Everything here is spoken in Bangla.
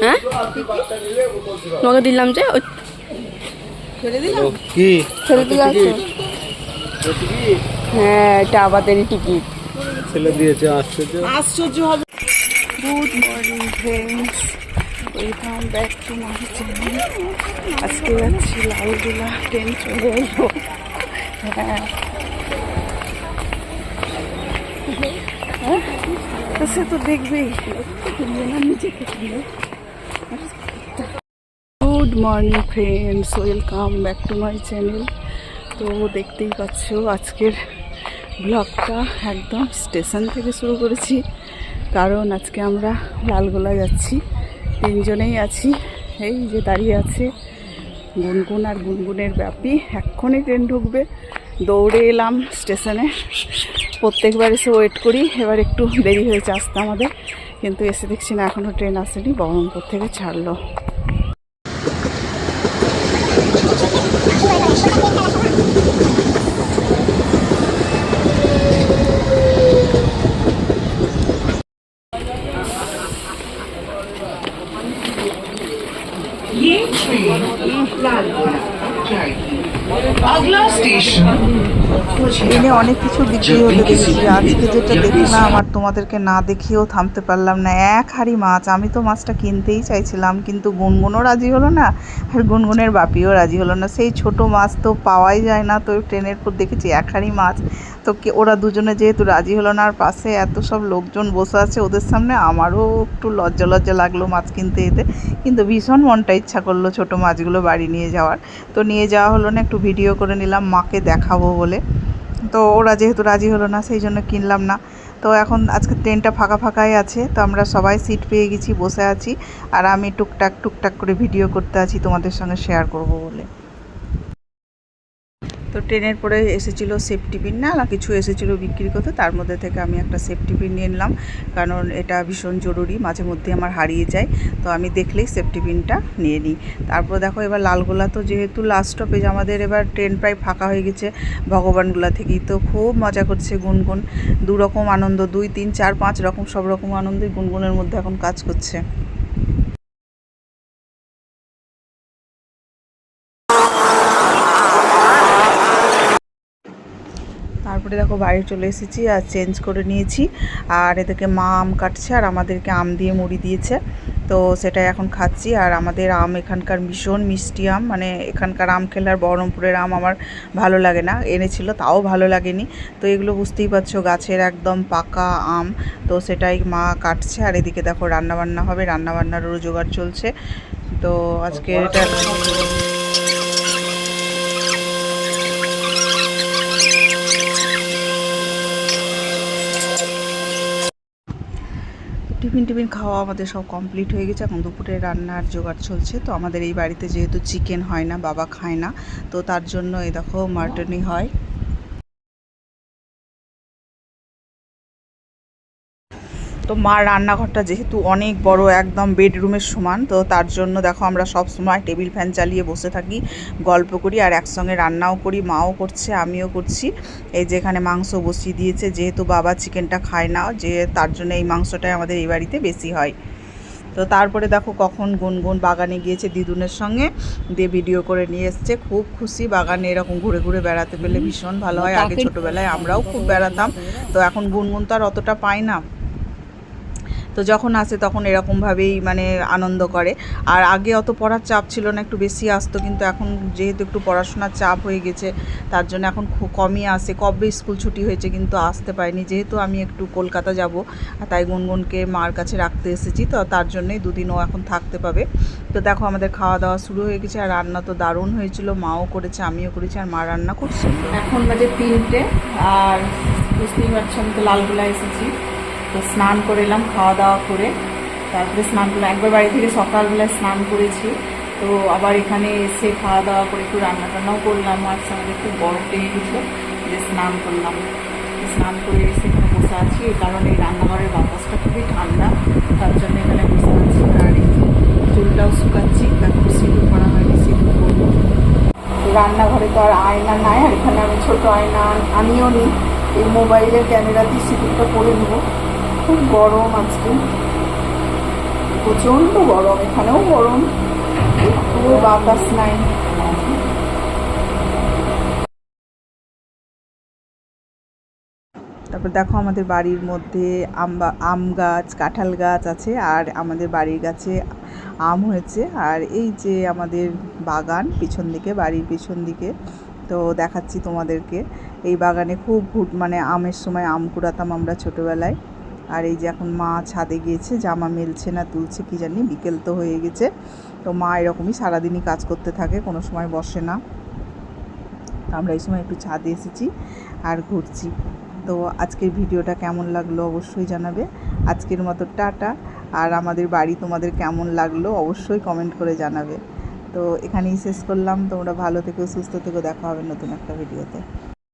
হ্যাঁ তোমাকে দিলাম যে ছেড়ে দিলাম কি? ছেড়ে দিলাম হ্যাঁ এটা আমাদেরই টিকিট। ছেলে দিয়েছে আশ্চর্য। আশ্চর্য হবে। Good morning friends welcome back to my channel আজকে যাচ্ছি লালগোলা ট্রেন চলে এলো হ্যাঁ? তো সে তো দেখবেই good morning friends welcome back to my channel তো দেখতেই পাচ্ছ, আজকের ব্লগটা একদম স্টেশন থেকে শুরু করেছি। কারণ আজকে আমরা লালগোলা যাচ্ছি। তিনজনেই আছি। এই যে দাঁড়িয়ে আছে গুনগুন আর গুনগুনের ব্যাপী। এক্ষুনি ট্রেন ঢুকবে। দৌড়ে এলাম স্টেশনে প্রত্যেকবার এসে ওয়েট করি এবার একটু দেরি হয়েছে আসতে আমাদের কিন্তু এসে দেখছি না এখনও ট্রেন আসেনি বহরমপুর থেকে ছাড়লো ये ट्रेन ট্রেনে অনেক কিছু বিক্রি হতে দেখেছি। আজকে যেটা দেখি না আমার তোমাদেরকে না দেখিয়েও থামতে পারলাম না। এক হাড়ি মাছ আমি তো মাছটা কিনতেই চাইছিলাম কিন্তু গুনগুনও রাজি হলো না আর গুনগুনের বাপিও রাজি হলো না। সেই ছোট মাছ তো পাওয়াই যায় না তো ট্রেনের পর দেখেছি এক হাড়ি মাছ। তো ওরা দুজনে যেহেতু রাজি হলো না আর পাশে এত সব লোকজন বসে আছে ওদের সামনে আমারও একটু লজ্জা লজ্জা লাগল মাছ কিনতে যেতে কিন্তু ভীষণ মনটা ইচ্ছা করল ছোট মাছগুলো বাড়ি নিয়ে যাওয়ার। তো নিয়ে যাওয়া হলো না একটু ভিডিও করে নিলাম, মাকে দেখাবো বলে। তো ওরা যেহেতু রাজি হলো না, সেই জন্য কিনলাম না। তো এখন আজকে ট্রেনটা ফাঁকা ফাঁকাই আছে, তো আমরা সবাই সিট পেয়ে গেছি, বসে আছি। আর আমি টুকটাক টুকটাক করে ভিডিও করতে আছি, তোমাদের সঙ্গে শেয়ার করব বলে। তো ট্রেনের পরে এসেছিল সেফটি পিন না কিছু এসেছিল বিক্রি করতে তার মধ্যে থেকে আমি একটা সেফটি পিন নিয়ে নিলাম। কারণ এটা ভীষণ জরুরি, মাঝে মধ্যে আমার হারিয়ে যায়, তো আমি দেখলেই সেফটি পিনটা নিয়ে নিই। তারপর দেখো, এবার লালগোলা তো যেহেতু লাস্ট স্টপেজ আমাদের এবার ট্রেন প্রায় ফাঁকা হয়ে গেছে ভগবানগোলা থেকেই। তো খুব মজা করছে গুনগুন দু রকম আনন্দ, দুই, তিন, চার, পাঁচ রকম, সব রকম আনন্দই গুনগুনের মধ্যে এখন কাজ করছে। তারপরে দেখো বাড়ি চলে এসেছি আর চেঞ্জ করে নিয়েছি। আর এদেরকে মা আম কাটছে আর আমাদেরকে আম দিয়ে মুড়ি দিয়েছে। তো সেটাই এখন খাচ্ছি। আর আমাদের আম এখানকার ভীষণ মিষ্টি আম। মানে এখানকার আম খেলে আর বহরমপুরের আম আমার ভালো লাগে না। এনেছিল, তাও ভালো লাগেনি। তো এগুলো বুঝতেই পারছ, গাছের একদম পাকা আম। তো সেটাই মা কাটছে। আর এদিকে দেখো রান্নাবান্না হবে। রান্নাবান্নারও জোগাড় চলছে। তো আজকে এটা টিফিন টিফিন খাওয়া আমাদের সব কমপ্লিট হয়ে গেছে। এখন দুপুরে রান্নার জোগাড় চলছে। তো আমাদের এই বাড়িতে যেহেতু চিকেন হয় না, বাবা খায় না, তো তার জন্য এই দেখো মাটনই হয়। তো মার রান্নাঘরটা যেহেতু অনেক বড় একদম বেডরুমের সমান তো তার জন্য দেখো আমরা সব সময় টেবিল ফ্যান চালিয়ে বসে থাকি গল্প করি আর একসঙ্গে রান্নাও করি মাও করছে আমিও করছি। এই যে এখানে মাংস বসিয়ে দিয়েছে যেহেতু বাবা চিকেনটা খায় না যে তার জন্য এই মাংসটাই আমাদের এই বাড়িতে বেশি হয়। তো তারপরে দেখো কখন গুনগুন বাগানে গিয়েছে দিদুনের সঙ্গে দিয়ে ভিডিও করে নিয়ে এসছে খুব খুশি বাগানে এরকম ঘুরে ঘুরে বেড়াতে পেলে ভীষণ ভালো হয়। আগে ছোটোবেলায় আমরাও খুব বেড়াতাম তো এখন গুনগুন তো আর অতটা পাই না। তো যখন আসে তখন এরকমভাবেই মানে আনন্দ করে। আর আগে অত পড়ার চাপ ছিল না, একটু বেশি আসতো, কিন্তু এখন যেহেতু একটু পড়াশোনার চাপ হয়ে গেছে, তার জন্য এখন খুব কমই আসে। কবে স্কুল ছুটি হয়েছে কিন্তু আসতে পারিনি। যেহেতু আমি একটু কলকাতা যাব তাই গুনগুনকে মার কাছে রাখতে এসেছি, তো তার জন্যই দুদিন ও এখন থাকতে পাবে। তো দেখো আমাদের খাওয়া দাওয়া শুরু হয়ে গেছে, আর রান্না তো দারুণ হয়েছিল, মাও করেছে, আমিও করেছি, আর মা রান্না করছে এখন বাজে তিনটে, আর বুঝতেই পারছ আমি তো লালগোলা এসেছি। তো স্নান করে এলাম, খাওয়া দাওয়া করে। তারপরে স্নান করলাম একবার বাড়ি থেকে সকালবেলায় স্নান করেছি। তো আবার এখানে এসে খাওয়া দাওয়া করে একটু রান্না টান্নাও করলাম, আর সঙ্গে একটু বরফ লেগে গেছিল যে স্নান করলাম। স্নান করে এসে এখানে বসে আছি, এই কারণে এই রান্নাঘরের বাতাসটা খুবই ঠান্ডা, তার জন্য এখানে বসে আছি। আর চুলটাও শুকাচ্ছি, তারপর সিঁদুর করা হয়নি, সিঁদুর করব রান্নাঘরে তো আর আয়না নাই, আর এখানে আমি ছোট আয়না আনিও নিই এই মোবাইলের ক্যামেরাতে সিঁদুরটা করে নেব। খুব গরম আজকে। প্রচণ্ড গরম, এখানেও গরম। একটু বাতাস নাই। তারপর দেখো আমাদের বাড়ির মধ্যে আম গাছ, কাঁঠাল গাছ আছে, আর আমাদের বাড়ির গাছে আম হয়েছে। আর এই যে আমাদের বাগান, পিছন দিকে, বাড়ির পিছন দিকে, তো দেখাচ্ছি তোমাদেরকে। এই বাগানে খুব মানে আমের সময় আম কুড়াতাম আমরা ছোটোবেলায়। আর এই যে এখন মা ছাদে গিয়েছে, জামা মেলছে না তুলছে, কি জানি, বিকেল তো হয়ে গেছে। তো মা এরকমই সারাদিনই কাজ করতে থাকে, কোনো সময় বসে না। আমরা এই সময় একটু ছাদে এসেছি আর ঘুরছি। তো আজকের ভিডিওটা কেমন লাগল অবশ্যই জানাবে। আজকের মতো টাটা। আর আমাদের বাড়ি তোমাদের কেমন লাগল অবশ্যই কমেন্ট করে জানাবে। তো এখানেই শেষ করলাম। তোমরা ভালো থেকো, সুস্থ থেকো, দেখা হবে নতুন একটা ভিডিওতে।